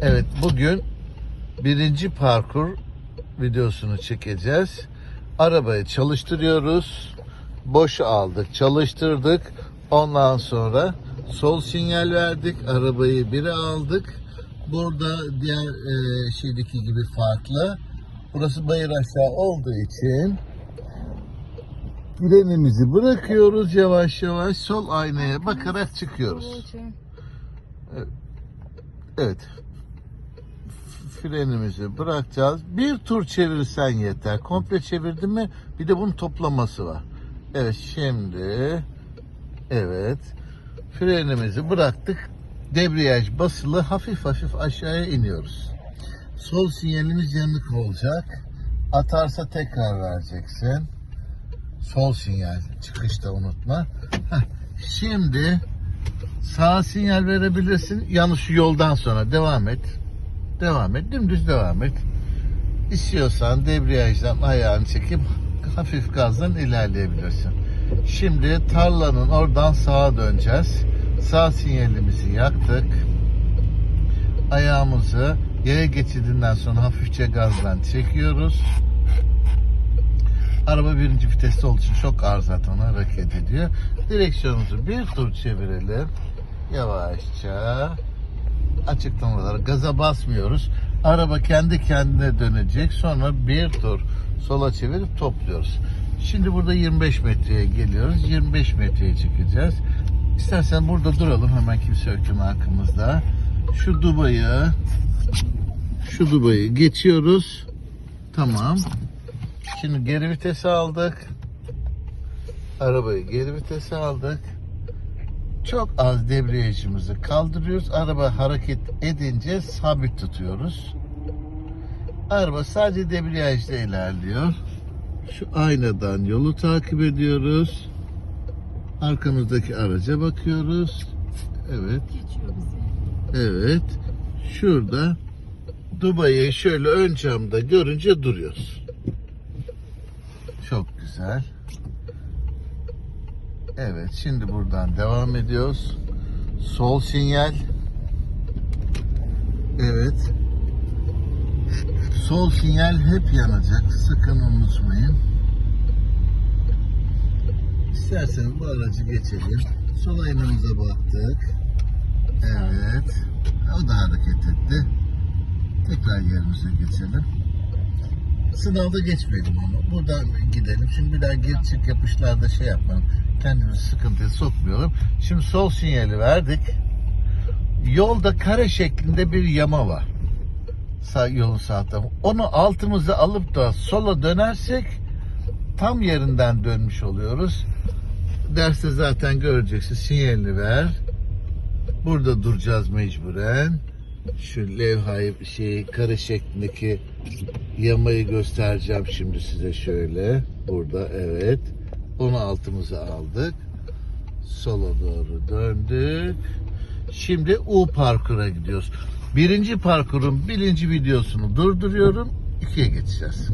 Evet bugün birinci parkur videosunu çekeceğiz. Arabayı çalıştırıyoruz. Boş aldık, çalıştırdık. Ondan sonra sol sinyal verdik. Arabayı bire aldık. Burada diğer e, şeydeki gibi farklı. Burası bayır aşağı olduğu için frenimizi bırakıyoruz yavaş yavaş sol aynaya bakarak çıkıyoruz. Evet. Frenimizi bırakacağız. Bir tur çevirsen yeter. Komple çevirdin mi bir de bunun toplaması var. Evet şimdi evet frenimizi bıraktık. Debriyaj basılı hafif hafif aşağıya iniyoruz. Sol sinyalimiz yanık olacak. Atarsa tekrar vereceksin. Sol sinyal çıkışta unutma. Heh, Şimdi Sağ sinyal verebilirsin. Yalnız şu yoldan sonra devam et. Devam et. Dümdüz devam et. İstiyorsan debriyajdan ayağını çekip hafif gazdan ilerleyebilirsin. Şimdi tarlanın oradan sağa döneceğiz. Sağ sinyalimizi yaktık. Ayağımızı yaya geçidinden sonra hafifçe gazdan çekiyoruz. Araba birinci viteste olduğu için çok ağır zaten hareket ediyor. Direksiyonumuzu bir tur çevirelim. Yavaşça açıktan olarak gaza basmıyoruz. Araba kendi kendine dönecek. Sonra bir tur sola çevirip topluyoruz. Şimdi burada 25 metreye geliyoruz. 25 metreye çıkacağız. İstersen burada duralım. Hemen kimse yokken arkamızda. Şu dubayı şu dubayı geçiyoruz. Tamam. Şimdi geri vitese aldık. Arabayı geri vitese aldık. Çok az debriyajımızı kaldırıyoruz. Araba hareket edince sabit tutuyoruz. Araba sadece debriyajda ilerliyor. Şu aynadan yolu takip ediyoruz. Arkamızdaki araca bakıyoruz. Evet. Evet. Şurada Dubai'yi şöyle ön camda görünce duruyoruz. Çok güzel. Evet, şimdi buradan devam ediyoruz. Sol sinyal. Evet. Sol sinyal hep yanacak. Sakın unutmayın. İsterseniz bu aracı geçelim. Sol aynamıza baktık. Evet. O da hareket etti. Tekrar yerimize geçelim. Sınavda geçmeyelim ama. Buradan gidelim. Şimdi bir daha gir çık yapışlarda şey yapmayalım. Kendimizi sıkıntıya sokmayalım. Şimdi sol sinyali verdik. Yolda kare şeklinde bir yama var. Sağ, yolun sağ tarafı. Onu altımıza alıp da sola dönersek tam yerinden dönmüş oluyoruz. Derste zaten göreceksin. Sinyalini ver. Burada duracağız mecburen. Şu levhayı şey kare şeklindeki yamayı göstereceğim şimdi size şöyle. Burada evet. Onu altımıza aldık. Sola doğru döndük. Şimdi U parkura gidiyoruz. Birinci parkurun birinci videosunu durduruyorum. İkiye geçeceğiz.